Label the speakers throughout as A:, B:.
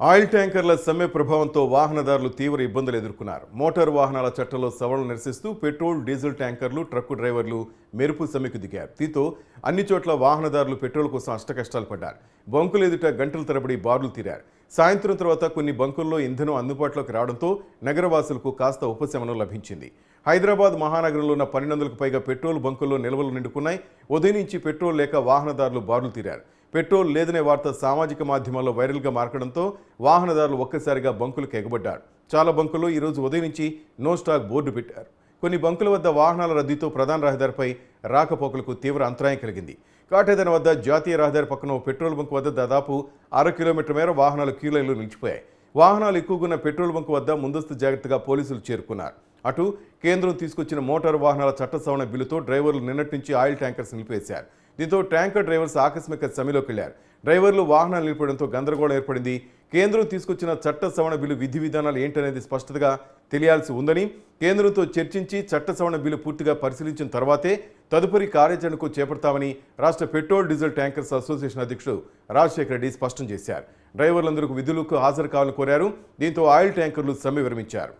A: Oil ట్యాంకర్ల సమ్మె ప్రభావంతో వాహనదారులు తీవ్ర ఇబ్బందులు ఎదుర్కొన్నారు. మోటారు వాహనాల చట్టంలో సవరణ నిరసిస్తూ పెట్రోల్ డీజిల్ ట్యాంకర్లు ట్రక్కు డ్రైవర్లు మెరుపు సమ్మెకు దిగారు. దీంతో అన్ని చోట్ల వాహనదారులు పెట్రోల్ కోసం అష్టకష్టాలు పడ్డారు. బంకులు ఎదుట గంటల తరబడి బారులు తీరారు. సాయంత్రం తర్వాత కొన్ని బంకుల్లో ఇంధనం అందుబాటులోకి రావడంతో నగరవాసులకు కాస్త ఉపశమనం లభించింది. హైదరాబాద్ మహానగరంలో ఉన్న పన్నెండు వందలకు పైగా పెట్రోల్ బంకుల్లో నిల్వలు నిండుకున్నాయి. ఉదయం నుంచి పెట్రోల్ లేక వాహనదారులు బారులు తీరారు. పెట్రోల్ లేదనే వార్త సామాజిక మాధ్యమాల్లో వైరల్గా మారకడంతో వాహనదారులు ఒక్కసారిగా బంకులకు ఎగబడ్డారు. చాలా బంకుల్లో ఈరోజు ఉదయం నుంచి నో స్టాక్ బోర్డు పెట్టారు. కొన్ని బంకుల వద్ద వాహనాల రద్దీతో ప్రధాన రహదారిపై రాకపోకలకు తీవ్ర అంతరాయం కలిగింది. కాటేదన వద్ద జాతీయ రహదారి పక్కన పెట్రోల్ బంక్ వద్ద దాదాపు అర కిలోమీటర్ మేర వాహనాలు క్యూలైన్లో నిలిచిపోయాయి. వాహనాలు ఎక్కువగా ఉన్న పెట్రోల్ బంక్ వద్ద ముందస్తు జాగ్రత్తగా పోలీసులు చేరుకున్నారు. అటు కేంద్రం తీసుకొచ్చిన మోటారు వాహనాల చట్ట సవరణ బిల్లుతో డ్రైవర్లు నిన్నటి నుంచి ఆయిల్ ట్యాంకర్స్ నిలిపేశారు దీంతో ట్యాంకర్ డ్రైవర్స్ ఆకస్మిక సమ్మెలోకి వెళ్ళారు డ్రైవర్లు వాహనాలు నిలిపడంతో గందరగోళం ఏర్పడింది. కేంద్రం తీసుకొచ్చిన చట్ట సవరణ బిల్లు విధి విధానాలు ఏంటనేది స్పష్టతగా తెలియాల్సి ఉందని కేంద్రంతో చర్చించి చట్ట సవరణ బిల్లు పూర్తిగా పరిశీలించిన తర్వాతే తదుపరి కార్యాచరణకు చేపడతామని రాష్ట్ర పెట్రోల్ డీజిల్ ట్యాంకర్స్ అసోసియేషన్ అధ్యక్షుడు రాజశేఖర రెడ్డి స్పష్టం చేశారు. డ్రైవర్లందరికీ విధులకు హాజరు కావాలని కోరారు. దీంతో ఆయిల్ ట్యాంకర్లు సమ్మె విరమించారు.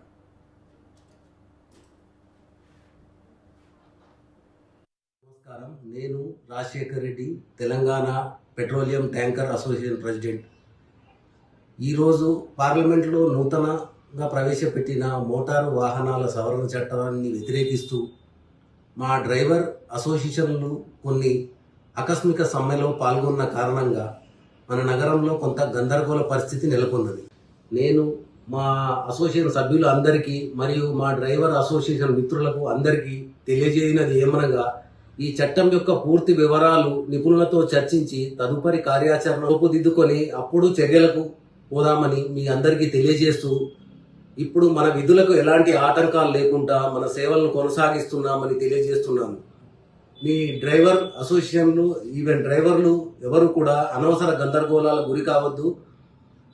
B: నమస్కారం. నేను Rajasekhar Reddy Telangana petroleum tanker association president. ఈరోజు పార్లమెంట్లో నూతనంగా ప్రవేశపెట్టిన మోటారు వాహనాల సవరణ చట్టాన్ని వ్యతిరేకిస్తూ మా డ్రైవర్ అసోసియేషన్లు కొన్ని ఆకస్మిక సమ్మెలో పాల్గొన్న కారణంగా మన నగరంలో కొంత గందరగోళ పరిస్థితి నెలకొన్నది నేను మా అసోసియేషన్ సభ్యులు అందరికీ మరియు మా డ్రైవర్ అసోసియేషన్ మిత్రులకు అందరికీ తెలియజేయనది ఏమనగా ఈ చట్టం యొక్క పూర్తి వివరాలు నిపుణులతో చర్చించి తదుపరి కార్యాచరణ రూపుదిద్దుకొని అప్పుడు చర్యలకు పోదామని మీ అందరికీ తెలియజేస్తూ ఇప్పుడు మన విధులకు ఎలాంటి ఆటంకాలు లేకుండా మన సేవలను కొనసాగిస్తున్నామని తెలియజేస్తున్నాము మీ డ్రైవర్ అసోసియేషన్లు ఈవెన్ డ్రైవర్లు ఎవరు కూడా అనవసర గందరగోళాల గురి కావద్దు.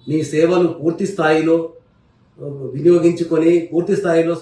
B: మీ సేవలు పూర్తి స్థాయిలో వినియోగించుకొని పూర్తి స్థాయిలో